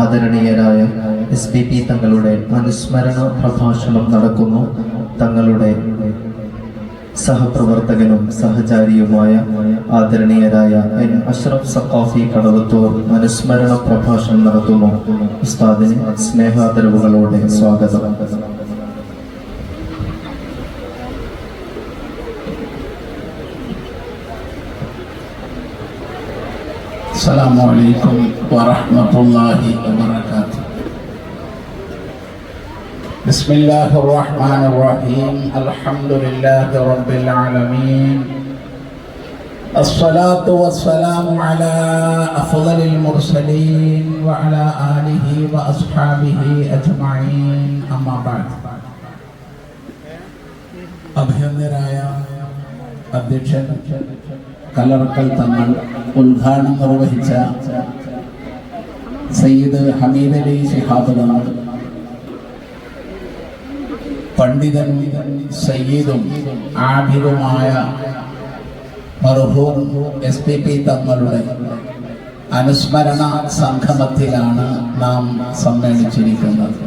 ആദരണീയരായ S P P തങ്ങളുടെ അനുസ്മരണ പ്രഭാഷണം നടക്കുന്നു. തങ്ങളുടെ സഹപ്രവർത്തകനും സഹചാരിയുമായ ആദരണീയരായ എൻ അഷ്റഫ് സഖാഫി കടവത്തൂർ അനുസ്മരണ പ്രഭാഷണം നടത്തുന്നു. ഉസ്താദിന് സ്നേഹാദരവുകളോടെ സ്വാഗതം. السلام عليكم ورحمة الله وبركاته. بسم الله الرحمن الرحيم. الحمد لله رب العالمين. الصلاة والسلام على أفضل المرسلين وعلى آله وأصحابه أجمعين. أما بعد. أبهندرايا أبدشن കലർക്കൽ തങ്ങൾ ഉദ്ഘാടനം നിർവഹിച്ച സയ്യിദ് ഹമീദ് അലി ഷിഹാബ് തങ്ങൾ പണ്ഡിതൻ സയ്യിദും ആഭിതുമായ എസ് പി പി തങ്ങളുടെ അനുസ്മരണ സംഗമത്തിലാണ് നാം സമ്മേളിച്ചിരിക്കുന്നത്.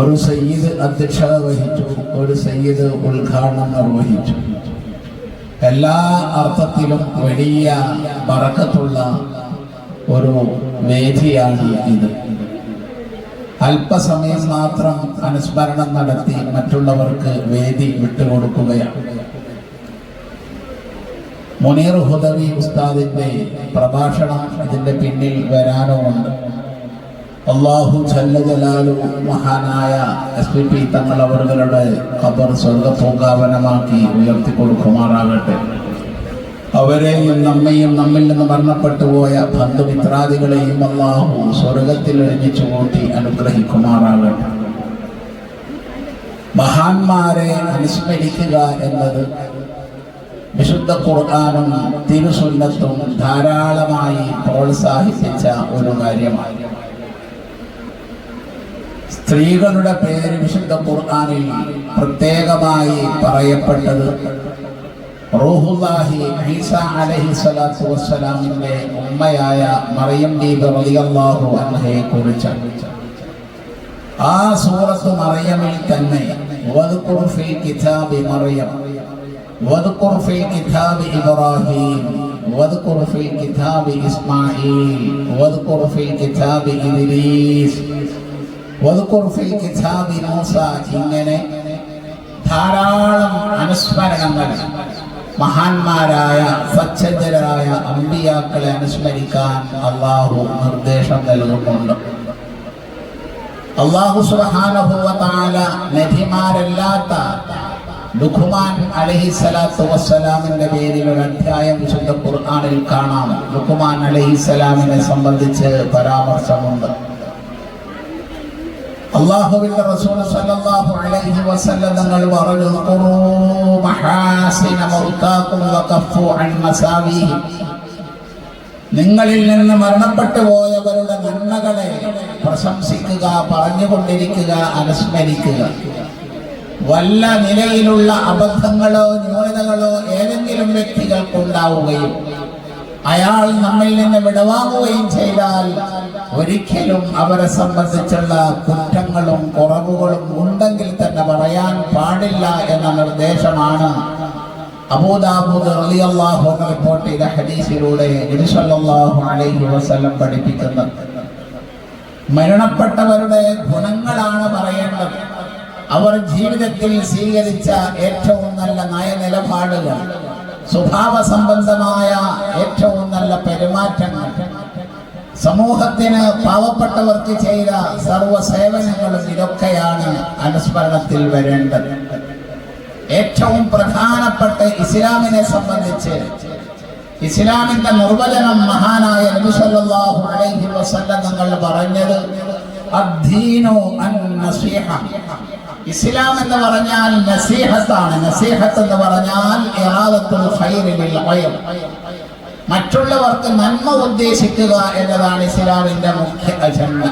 ഒരു സയ്യിദ് അധ്യക്ഷത വഹിച്ചു ഒരു സയ്യിദ് ഉദ്ഘാടനം നിർവഹിച്ചു. എല്ലാ അർത്ഥത്തിലും വലിയ പറക്കത്തുള്ള ഒരു വേദിയാണ് ഇത്. അല്പസമയം മാത്രം അനുസ്മരണം നടത്തി മറ്റുള്ളവർക്ക് വേദി വിട്ടുകൊടുക്കുകയാണ്. മുനീർ ഹുദവി ഉസ്താദിന്റെ പ്രഭാഷണം അതിന്റെ പിന്നിൽ വരാനുമുണ്ട്. അള്ളാഹു ജല്ല മഹാനായ എസ് പി പി തങ്ങൾ അവരുടെ ഖബർ സ്വർഗപൂങ്കാവനമാക്കി ഉയർത്തി കൊടുക്കുമാറാകട്ടെ അവരെയും നമ്മയും നമ്മിൽ നിന്ന് മരണപ്പെട്ടു പോയ ബന്ധുമിത്രാദികളെയും അള്ളാഹു സ്വർഗത്തിൽ ഒരുമിച്ചു കൂട്ടി അനുഗ്രഹിക്കുമാറാകട്ടെ. മഹാന്മാരെ അനുസ്മരിക്കുക എന്നത് വിശുദ്ധ ഖുർആാനും തിരുസുന്നത്തും ധാരാളമായി പ്രോത്സാഹിപ്പിച്ച ഒരു കാര്യമാണ്. സ്ത്രീകളുടെ പേര് വിശുദ്ധ ഖുർആനിൽ പ്രത്യേകമായി പറയപ്പെട്ടത് റൂഹുല്ലാഹി ഈസ അലൈഹി സ്വലാത്തു വസ്സലാമിന്റെ ഉമ്മയായ മറിയം ബീബി റളിയല്ലാഹു അൻഹയെ കുറിച്ച് ആ സൂറത്ത് മറിയമിൽ തന്നെ വദ്കുർ ഫിൽ കിതാബി മറിയം വദ്കുർ ഫിൽ കിതാബി ഇബ്രാഹിം വദ്കുർ ഫിൽ കിതാബി ഇസ്മാഈൽ വദ്കുർ ഫിൽ കിതാബി ഇദ്രീസ് വദ്കുർ ഫിൽ കിതാബി മൂസ ഇങ്ങനെ ധാരാളം അനുസ്മരണങ്ങൾ മഹാന്മാരായ സച്ചജരായ അമ്പിയാക്കളെ അനുസ്മരിക്കാൻ അള്ളാഹു നിർദ്ദേശം നൽകുന്നുണ്ട്. അള്ളാഹു സുബാനുഭവത്താല നദിമാരല്ലാത്ത ലുഖുമാൻ അലഹിസലാത്തു വസ്സലാമിന്റെ പേരിൽ അധ്യായം വിശുദ്ധ ഖുർആാനിൽ കാണാം. ലുഖുമാൻ അലഹിസലാമിനെ സംബന്ധിച്ച് പരാമർശമുണ്ട്. അള്ളാഹുവിന്റെ റസൂൽ സല്ലല്ലാഹു അലൈഹി വസല്ലം തങ്ങൾ പറഞ്ഞു മസാവീഹി. നിങ്ങളിൽ നിന്ന് മരണപ്പെട്ടു പോയവരുടെ നന്മകളെ പ്രശംസിക്കുക പറഞ്ഞുകൊണ്ടിരിക്കുക അനുസ്മരിക്കുക. വല്ല നിലയിലുള്ള അബദ്ധങ്ങളോ ന്യൂനതകളോ ഏതെങ്കിലും വ്യക്തികൾക്കുണ്ടാവുകയും അയാൾ നമ്മിൽ നിന്ന് വിടവാങ്ങുകയും ചെയ്താൽ ഒരിക്കലും അവരെ സംബന്ധിച്ചുള്ള കുറ്റങ്ങളും കുറവുകളും ഉണ്ടെങ്കിൽ തന്നെ പറയാൻ പാടില്ല എന്ന നിർദ്ദേശമാണ്. റിപ്പോർട്ട് ഹദീസിലൂടെ അലൈഹി വസല്ലം പഠിപ്പിക്കുന്നത്. മരണപ്പെട്ടവരുടെ ഗുണങ്ങളാണ് പറയേണ്ടത്. അവർ ജീവിതത്തിൽ സ്വീകരിച്ച ഏറ്റവും നല്ല നയനിലപാടുകൾ സ്വഭാവ സംബന്ധമായ ഏറ്റവും നല്ല പെരുമാറ്റങ്ങൾ സമൂഹത്തിന് പാവപ്പെട്ടവർക്ക് ചെയ്ത സർവ സേവനങ്ങളും ഇതൊക്കെയാണ് അനുസ്മരണത്തിൽ വരേണ്ടത്. ഏറ്റവും പ്രധാനപ്പെട്ട ഇസ്ലാമിനെ സംബന്ധിച്ച് ഇസ്ലാമിന്റെ നിർവചനം മഹാനായ നബി സല്ലല്ലാഹു അലൈഹി വസല്ലം പറഞ്ഞത് അൻ നസീഹ. ഇസ്ലാം എന്ന് പറഞ്ഞാൽ നസീഹത്താണ്. നസീഹത്ത് എന്ന് പറഞ്ഞാൽ മറ്റുള്ളവർക്ക് നന്മ ഉദ്ദേശിക്കുക എന്നതാണ് ഇസ്ലാമിന്റെ മുഖ്യ അജണ്ട.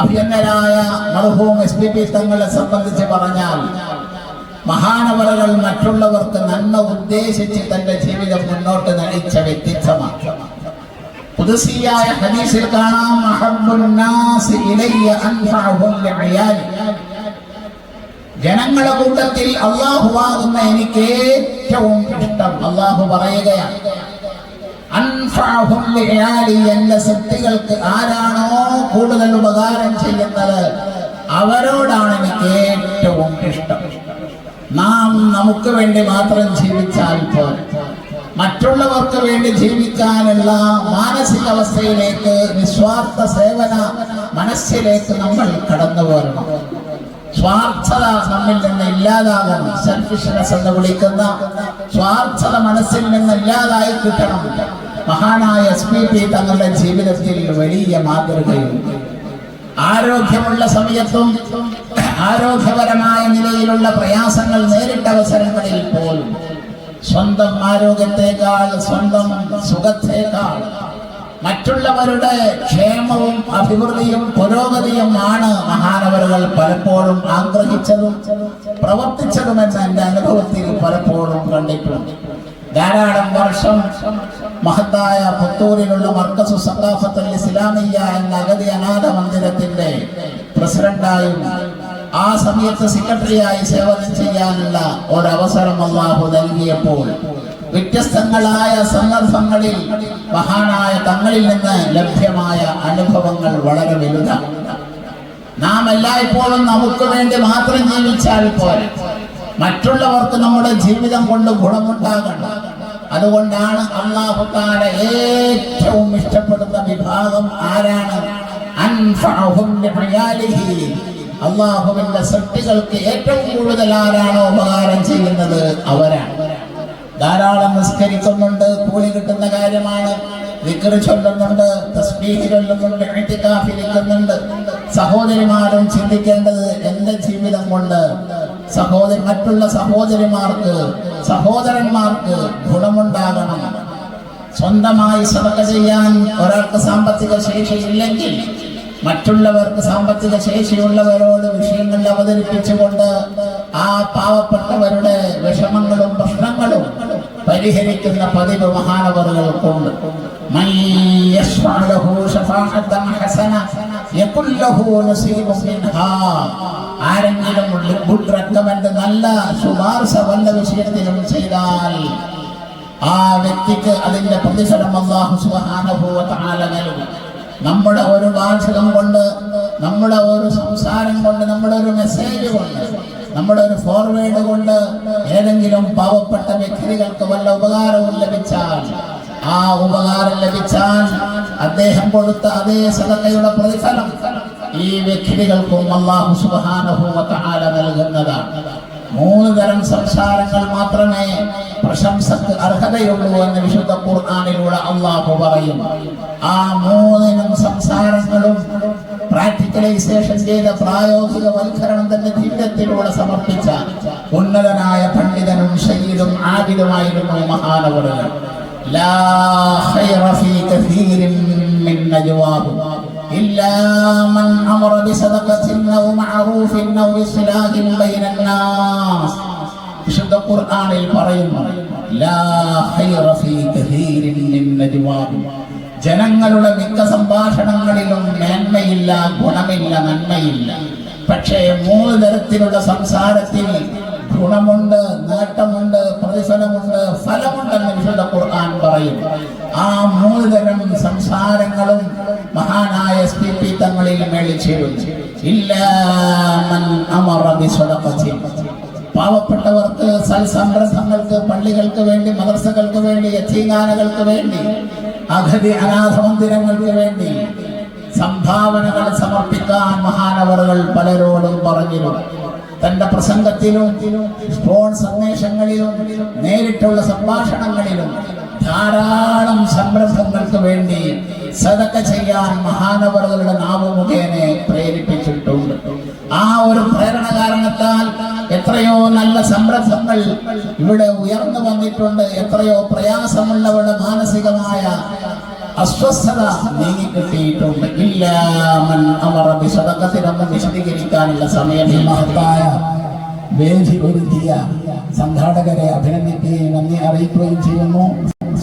അഭിയന്നരായ മർഹൂം എസ് പി പി തങ്ങളെ സംബന്ധിച്ച് പറഞ്ഞാൽ മഹാനവറുകൾ മറ്റുള്ളവർക്ക് നന്മ ഉദ്ദേശിച്ച് തന്റെ ജീവിതം മുന്നോട്ട് നയിച്ച വ്യക്തിത്വമാണ്. പുതുസിയായ ഹദീസിൽ കാണാം ജനങ്ങളുടെ കൂട്ടത്തിൽ അള്ളാഹുവാകുന്ന എനിക്ക് ഏറ്റവും ഇഷ്ടം. അള്ളാഹു പറയുകയാണ് എന്റെ ശക്തികൾക്ക് ആരാണോ കൂടുതൽ ഉപകാരം ചെയ്യുന്നത്? അവരോടാണ് എനിക്ക് ഏറ്റവും ഇഷ്ടം. നാം നമുക്ക് വേണ്ടി മാത്രം ജീവിച്ചാൽ പോരെ. മറ്റുള്ളവർക്ക് വേണ്ടി ജീവിക്കാനുള്ള മാനസികാവസ്ഥയിലേക്ക് നിസ്വാർത്ഥ സേവന മനസ്സിലേക്ക് നമ്മൾ കടന്നു പോരണം. സ്വാർത്ഥത നമ്മിൽ നിന്ന് ഇല്ലാതാകണം. സെൽഫിഷ്നെസ് എന്ന് വിളിക്കുന്ന സ്വാർത്ഥത മനസ്സിൽ നിന്ന് ഇല്ലാതായി കിട്ടണം. മഹാനായ എസ് പി പി തങ്ങളുടെ ജീവിതത്തിൽ വലിയ മാതൃകയുണ്ട് ആരോഗ്യമുള്ള സമയത്തും ആരോഗ്യപരമായ നിലയിലുള്ള പ്രയാസങ്ങൾ നേരിട്ട അവസരങ്ങളിൽ പോലും സ്വന്തം ആരോഗ്യത്തെക്കാൾ സ്വന്തം സുഖത്തേക്കാൾ മറ്റുള്ളവരുടെ ക്ഷേമവും അഭിവൃദ്ധിയും പുരോഗതിയും ആണ് മഹാനവറുകൾ പലപ്പോഴും ആഗ്രഹിച്ചതും പ്രവർത്തിച്ചതുമെന്ന് എന്റെ അനുഭവത്തിൽ പലപ്പോഴും കണ്ടിട്ടുണ്ട്. ധാരാളം വർഷം മഹത്തായ പുത്തൂരിലുള്ള മർക്കസു സക്കാഫത്തൽ ഇസ്ലാമിയ എന്ന അഗതി അനാഥ മന്ദിരത്തിന്റെ പ്രസിഡന്റായും ആ സമയത്ത് സെക്രട്ടറിയായി സേവനം ചെയ്യാനുള്ള ഒരവസരം അള്ളാഹു നൽകിയപ്പോൾ വ്യത്യസ്തങ്ങളായ സന്ദർഭങ്ങളിൽ മഹാനായ തങ്ങളിൽ നിന്ന് ലഭ്യമായ അനുഭവങ്ങൾ വളരെ വലുതാണ്. നാം എല്ലായ്പ്പോഴും നമുക്ക് വേണ്ടി മാത്രം ജീവിച്ചാൽ പോരെ. മറ്റുള്ളവർക്ക് നമ്മുടെ ജീവിതം കൊണ്ട് ഗുണമുണ്ടാകണം. അതുകൊണ്ടാണ് അള്ളാഹുക്കാല ഏറ്റവും ഇഷ്ടപ്പെടുന്ന വിഭാഗം ആരാണ്. അള്ളാഹുവിന്റെ സൃഷ്ടികൾക്ക് ഏറ്റവും കൂടുതൽ ആരാണോ ഉപകാരം ചെയ്യുന്നത് അവരാണ്. ധാരാളം നിസ്കരിക്കുന്നുണ്ട് കൂലി കിട്ടുന്ന കാര്യമാണ്. വിക്രി ചൊല്ലുന്നുണ്ട് തസ്ബീഹ് ചൊല്ലുന്നുണ്ട് എഴുത്തിക്കാഫിരിക്കുന്നുണ്ട് സഹോദരിമാരും ചിന്തിക്കേണ്ടത് എന്റെ ജീവിതം കൊണ്ട് സഹോദരി മറ്റുള്ള സഹോദരിമാർക്ക് സഹോദരന്മാർക്ക് ഗുണമുണ്ടാകണം. സ്വന്തമായി സദക ചെയ്യാൻ ഒരാൾക്ക് സാമ്പത്തിക ശേഷി ഇല്ലെങ്കിൽ മറ്റുള്ളവർക്ക് സാമ്പത്തിക ശേഷിയുള്ളവരോട് വിഷയങ്ങൾ അവതരിപ്പിച്ചുകൊണ്ട് ആ പാവപ്പെട്ടവരുടെ വിഷമങ്ങളും പ്രശ്നങ്ങളും പരിഹരിക്കുന്ന പതിവ് മഹാനവറുകൾക്കുണ്ട്. ആരെങ്കിലും ഗുഡ് റെക്കമെൻഡ് നല്ല ശുപാർശ വല്ല വിഷയത്തിലും ചെയ്താൽ ആ വ്യക്തിക്ക് അതിന്റെ പ്രതിഫലം അള്ളാഹു വ നൽകും. നമ്മുടെ ഒരു വാർഷികം കൊണ്ട് നമ്മുടെ ഒരു സംസാരം കൊണ്ട് നമ്മുടെ ഒരു മെസ്സേജ് കൊണ്ട് നമ്മുടെ ഒരു ഫോർവേഡ് കൊണ്ട് ഏതെങ്കിലും പാവപ്പെട്ട വ്യക്തികൾക്ക് വല്ല ഉപകാരവും ലഭിച്ചാൽ ആ ഉപകാരം ലഭിച്ചാൽ അദ്ദേഹം കൊടുത്ത അതേ സദക്കയുടെ പ്രതിഫലം ഈ വ്യക്തികൾക്കും അള്ളാഹു വ നൽകുന്നതാണ്. മൂന്ന് തരം സംസാരങ്ങൾ മാത്രമേ പ്രശംസക്ക് അർഹതയുള്ളൂ എന്ന് വിശുദ്ധ ഖുർആാനിലൂടെ അള്ളാഹു പറയും ആ മൂന്നിനും സംസാരങ്ങളും പ്രാക്ടിക്കലൈസേഷൻ ചെയ്ത പ്രായോഗിക വൽക്കരണം തന്നെ ജീവിതത്തിലൂടെ സമർപ്പിച്ച ഉന്നതനായ പണ്ഡിതനും ശൈലും ആബിദുമായിരുന്നു മഹാനവറുകൾ. لا خير في كثير من نجواهم إلا من أمر بصدقة أو معروف أو إصلاح بين الناس വിശുദ്ധ ഖുർആനിൽ പറയുന്നു ലാ ഖൈറ ഫീ കസീരിൻ മിൻ നജ്വാഹും ജനങ്ങളുടെ മിക്ക സംഭാഷണങ്ങളിലും മേന്മയില്ല ഗുണമില്ല നന്മയില്ല പക്ഷേ മൂന്ന് തരത്തിലുള്ള സംസാരത്തിൽ ഗുണമുണ്ട് നേട്ടമുണ്ട് പ്രതിഫലമുണ്ട് മൂന്ന് തരം സംസാരങ്ങളും മഹാനായ എസ് പി തങ്ങളിൽ മേളിച്ചിരുന്നു. പാവപ്പെട്ടവർക്ക് സൽസംരംഭങ്ങൾക്ക് പള്ളികൾക്ക് വേണ്ടി മദർസകൾക്ക് വേണ്ടി യത്തീങ്ങാനകൾക്ക് വേണ്ടി അഗതി അനാഥ മന്ദിരങ്ങൾക്ക് വേണ്ടി സംഭാവനകൾ സമർപ്പിക്കാൻ മഹാനവറുകൾ പലരോടും പറഞ്ഞിരുന്നു. തന്റെ പ്രസംഗത്തിലും ഫോൺ സന്ദേശങ്ങളിലും നേരിട്ടുള്ള സംഭാഷണങ്ങളിലും ധാരാളം സംരംഭങ്ങൾക്ക് വേണ്ടി സദക്ക ചെയ്യാൻ മഹാനവറുകളുടെ നാവ് മുഖേന പ്രേരിപ്പിച്ചിട്ടുണ്ട്. ആ ഒരു പ്രേരണ കാരണത്താൽ എത്രയോ നല്ല സംരംഭങ്ങൾ ഇവിടെ ഉയർന്നു വന്നിട്ടുണ്ട്. എത്രയോ പ്രയാസമുള്ളവരുടെ മാനസികമായ അസ്വസ്ഥത നീങ്ങിക്കിട്ടിയിട്ടുണ്ട്. ഇല്ല മൻ അവർ ബിസദഖത്തിനൊന്നും വിശദീകരിക്കാനുള്ള സമയം മഹത്തായ വേദി ഒരുക്കിയ സംഘാടകരെ അഭിനന്ദിക്കുകയും നന്ദി അറിയിക്കുകയും ചെയ്യുന്നു.